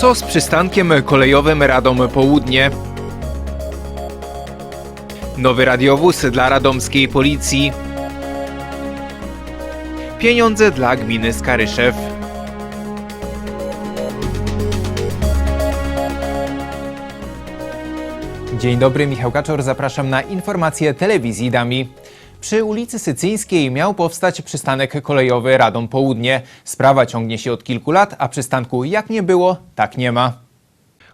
Co z przystankiem kolejowym Radom Południe? Nowy radiowóz dla radomskiej policji. Pieniądze dla gminy Skaryszew. Dzień dobry, Michał Kaczor, zapraszam na informacje telewizji Dami. Przy ulicy Sycyńskiej miał powstać przystanek kolejowy Radom Południe. Sprawa ciągnie się od kilku lat, a przystanku jak nie było, tak nie ma.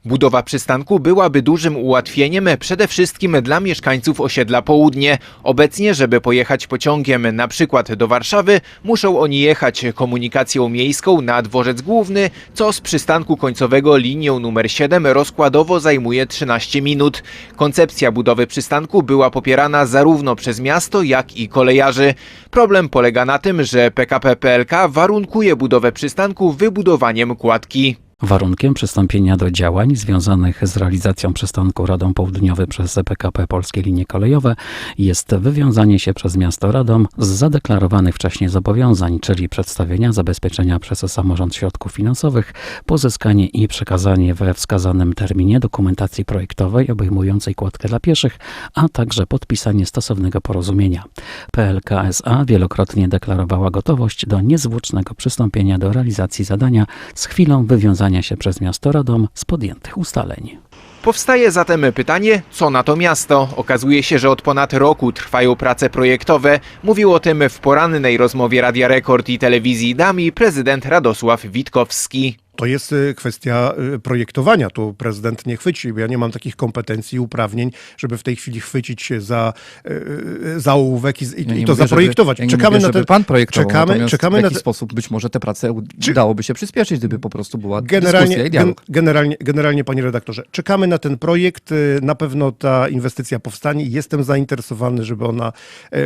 Budowa przystanku byłaby dużym ułatwieniem przede wszystkim dla mieszkańców osiedla Południe. Obecnie, żeby pojechać pociągiem na przykład do Warszawy, muszą oni jechać komunikacją miejską na dworzec główny, co z przystanku końcowego linią numer 7 rozkładowo zajmuje 13 minut. Koncepcja budowy przystanku była popierana zarówno przez miasto, jak i kolejarzy. Problem polega na tym, że PKP PLK warunkuje budowę przystanku wybudowaniem kładki. Warunkiem przystąpienia do działań związanych z realizacją przystanku Radom Południowy przez PKP Polskie Linie Kolejowe jest wywiązanie się przez miasto Radom z zadeklarowanych wcześniej zobowiązań, czyli przedstawienia zabezpieczenia przez samorząd środków finansowych, pozyskanie i przekazanie we wskazanym terminie dokumentacji projektowej obejmującej kładkę dla pieszych, a także podpisanie stosownego porozumienia. PLK SA wielokrotnie deklarowała gotowość do niezwłocznego przystąpienia do realizacji zadania z chwilą wywiązania się przez miasto Radom z podjętych ustaleń. Powstaje zatem pytanie, co na to miasto? Okazuje się, że od ponad roku trwają prace projektowe. Mówił o tym w porannej rozmowie Radia Rekord i telewizji Dami prezydent Radosław Witkowski. To jest y, kwestia y, projektowania. Tu prezydent nie chwyci, bo ja nie mam takich kompetencji i uprawnień, żeby w tej chwili chwycić się za, y, za ołówek i, i, Ja i to mówię, zaprojektować. Żeby, ja czekamy mówię, na żeby te, pan projektował, czekamy, czekamy w na jaki te, sposób być może te prace u- Czy- dałoby się przyspieszyć, gdyby po prostu była Generalnie, dyskusja i gen, generalnie, generalnie, panie redaktorze, czekamy na ten projekt. Na pewno ta inwestycja powstanie. Jestem zainteresowany, żeby ona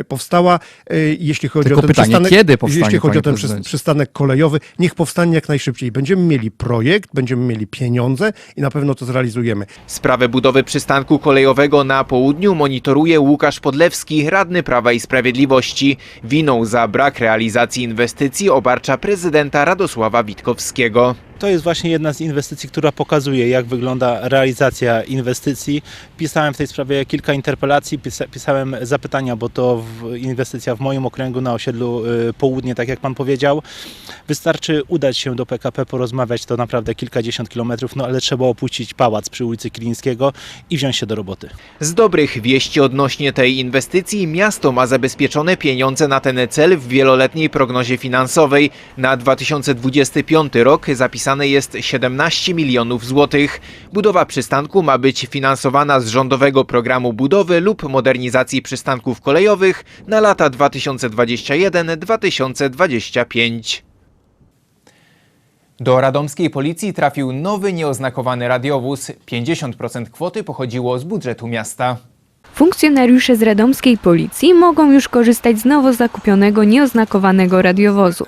powstała. Jeśli chodzi Tylko o ten pytanie, przystanek, kiedy powstanie, jeśli chodzi o ten przystanek kolejowy, niech powstanie jak najszybciej. Będziemy mieli projekt, będziemy mieli pieniądze i na pewno to zrealizujemy. Sprawę budowy przystanku kolejowego na południu monitoruje Łukasz Podlewski, radny Prawa i Sprawiedliwości. Winą za brak realizacji inwestycji obarcza prezydenta Radosława Witkowskiego. To jest właśnie jedna z inwestycji, która pokazuje, jak wygląda realizacja inwestycji. Pisałem w tej sprawie kilka interpelacji, pisa- pisałem zapytania, bo to inwestycja w moim okręgu na osiedlu y, Południe, tak jak pan powiedział. Wystarczy udać się do PKP, porozmawiać, to naprawdę kilkadziesiąt kilometrów, no ale trzeba opuścić pałac przy ulicy Kilińskiego i wziąć się do roboty. Z dobrych wieści odnośnie tej inwestycji miasto ma zabezpieczone pieniądze na ten cel w wieloletniej prognozie finansowej. Na 2025 rok zapisane jest 17 milionów złotych. Budowa przystanku ma być finansowana z rządowego programu budowy lub modernizacji przystanków kolejowych na lata 2021-2025. Do radomskiej policji trafił nowy nieoznakowany radiowóz. 50% kwoty pochodziło z budżetu miasta. Funkcjonariusze z radomskiej policji mogą już korzystać z nowo zakupionego nieoznakowanego radiowozu.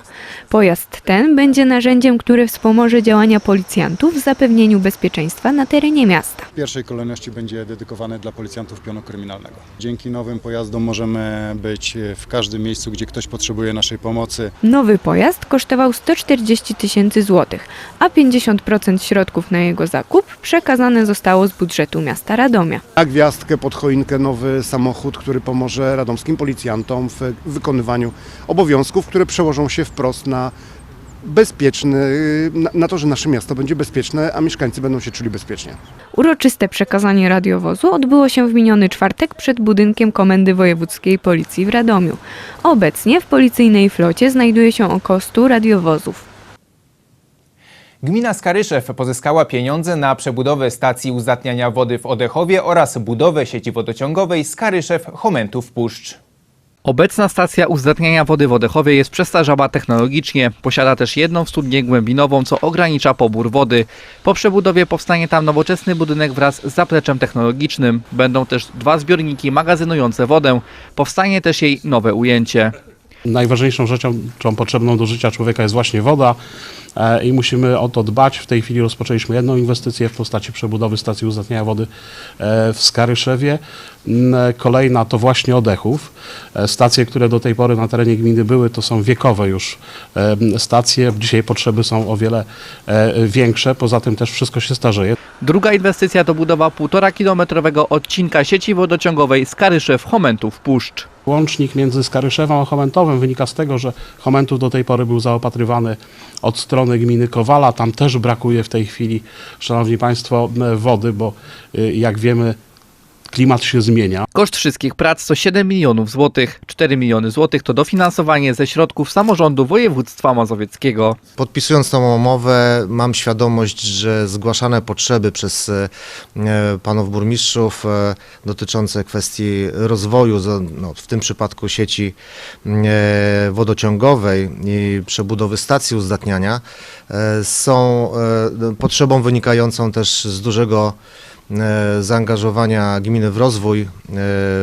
Pojazd ten będzie narzędziem, które wspomoże działania policjantów w zapewnieniu bezpieczeństwa na terenie miasta. W pierwszej kolejności będzie dedykowany dla policjantów pionu kryminalnego. Dzięki nowym pojazdom możemy być w każdym miejscu, gdzie ktoś potrzebuje naszej pomocy. Nowy pojazd kosztował 140 tysięcy złotych, a 50% środków na jego zakup przekazane zostało z budżetu miasta Radomia. Na gwiazdkę pod choinkę nowy samochód, który pomoże radomskim policjantom w wykonywaniu obowiązków, które przełożą się wprost na bezpieczny, na to, że nasze miasto będzie bezpieczne, a mieszkańcy będą się czuli bezpiecznie. Uroczyste przekazanie radiowozu odbyło się w miniony czwartek przed budynkiem Komendy Wojewódzkiej Policji w Radomiu. Obecnie w policyjnej flocie znajduje się około 100 radiowozów. Gmina Skaryszew pozyskała pieniądze na przebudowę stacji uzdatniania wody w Odechowie oraz budowę sieci wodociągowej Skaryszew-Chomentów-Puszcz. Obecna stacja uzdatniania wody w Odechowie jest przestarzała technologicznie. Posiada też jedną studnię głębinową, co ogranicza pobór wody. Po przebudowie powstanie tam nowoczesny budynek wraz z zapleczem technologicznym. Będą też dwa zbiorniki magazynujące wodę. Powstanie też jej nowe ujęcie. Najważniejszą rzeczą, potrzebną do życia człowieka jest właśnie woda e, i musimy o to dbać. W tej chwili rozpoczęliśmy jedną inwestycję w postaci przebudowy stacji uzdatniania wody e, w Skaryszewie. Mm, Kolejna to właśnie Odechów. E, Stacje, które do tej pory na terenie gminy były, to są wiekowe już e, stacje. Dzisiaj potrzeby są o wiele e, większe. Poza tym też wszystko się starzeje. Druga inwestycja to budowa 1,5 kilometrowego odcinka sieci wodociągowej Skaryszew-Chomentów-Puszcz. Łącznik między Skaryszewem a Chomentowem wynika z tego, że Chomentów do tej pory był zaopatrywany od strony gminy Kowala. Tam też brakuje w tej chwili, Szanowni Państwo, wody, bo y, jak wiemy, klimat się zmienia. Koszt wszystkich prac to 7 milionów złotych. 4 miliony złotych to dofinansowanie ze środków samorządu województwa mazowieckiego. Podpisując tą umowę, mam świadomość, że zgłaszane potrzeby przez e, panów burmistrzów e, dotyczące kwestii rozwoju, za- no, w tym przypadku sieci e, wodociągowej i przebudowy stacji uzdatniania, e, są e, potrzebą wynikającą też z dużego zaangażowania gminy w rozwój, e,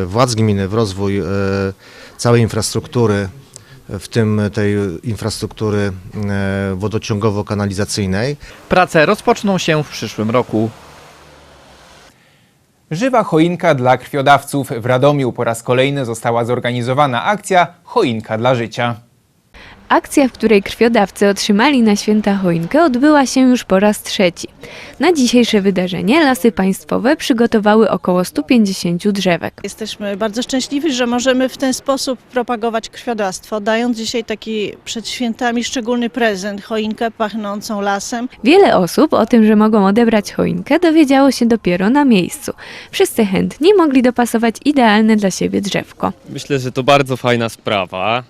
władz gminy w rozwój e, całej infrastruktury w tym tej infrastruktury e, wodociągowo-kanalizacyjnej. Prace rozpoczną się w przyszłym roku. Żywa choinka dla krwiodawców. W Radomiu po raz kolejny została zorganizowana akcja Choinka dla życia. Akcja, w której krwiodawcy otrzymali na święta choinkę, odbyła się już po raz trzeci. Na dzisiejsze wydarzenie Lasy Państwowe przygotowały około 150 drzewek. Jesteśmy bardzo szczęśliwi, że możemy w ten sposób propagować krwiodawstwo, dając dzisiaj taki przed świętami szczególny prezent, choinkę pachnącą lasem. Wiele osób o tym, że mogą odebrać choinkę, dowiedziało się dopiero na miejscu. Wszyscy chętni mogli dopasować idealne dla siebie drzewko. Myślę, że to bardzo fajna sprawa.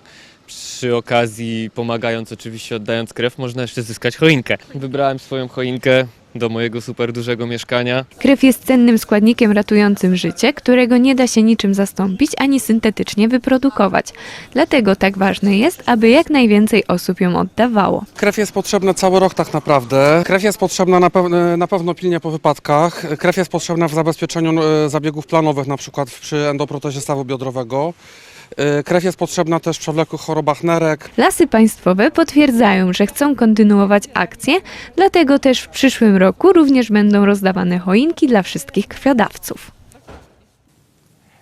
Przy okazji, pomagając oczywiście, oddając krew, można jeszcze zyskać choinkę. Wybrałem swoją choinkę do mojego super dużego mieszkania. Krew jest cennym składnikiem ratującym życie, którego nie da się niczym zastąpić ani syntetycznie wyprodukować. Dlatego tak ważne jest, aby jak najwięcej osób ją oddawało. Krew jest potrzebna cały rok tak naprawdę. Krew jest potrzebna na, pew- na pewno pilnie po wypadkach. Krew jest potrzebna w zabezpieczeniu e, zabiegów planowych, na przykład przy endoprotezie stawu biodrowego. E, Krew jest potrzebna też w przewlekłych chorobach nerek. Lasy Państwowe potwierdzają, że chcą kontynuować akcję, dlatego też w przyszłym roku również będą rozdawane choinki dla wszystkich krwiodawców.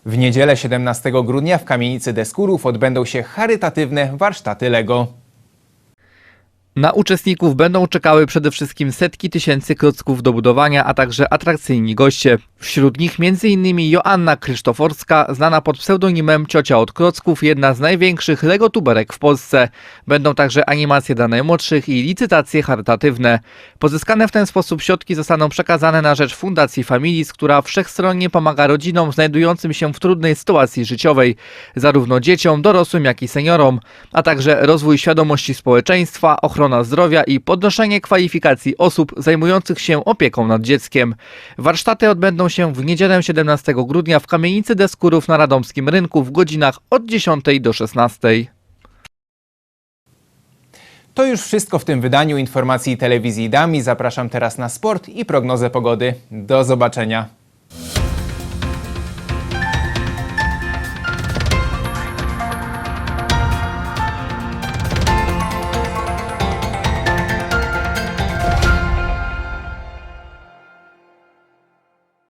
W niedzielę 17 grudnia w kamienicy Deskurów odbędą się charytatywne warsztaty LEGO. Na uczestników będą czekały przede wszystkim setki tysięcy klocków do budowania, a także atrakcyjni goście. Wśród nich m.in. Joanna Krzysztoforska, znana pod pseudonimem Ciocia od Klocków, jedna z największych legotuberek w Polsce. Będą także animacje dla najmłodszych i licytacje charytatywne. Pozyskane w ten sposób środki zostaną przekazane na rzecz Fundacji Familis, która wszechstronnie pomaga rodzinom znajdującym się w trudnej sytuacji życiowej, zarówno dzieciom, dorosłym, jak i seniorom, a także rozwój świadomości społeczeństwa, ochrona zdrowia i podnoszenie kwalifikacji osób zajmujących się opieką nad dzieckiem. Warsztaty odbędą się w niedzielę 17 grudnia w kamienicy Deskurów na Radomskim Rynku w godzinach od 10 do 16. To już wszystko w tym wydaniu informacji telewizji Dami. Zapraszam teraz na sport i prognozę pogody. Do zobaczenia.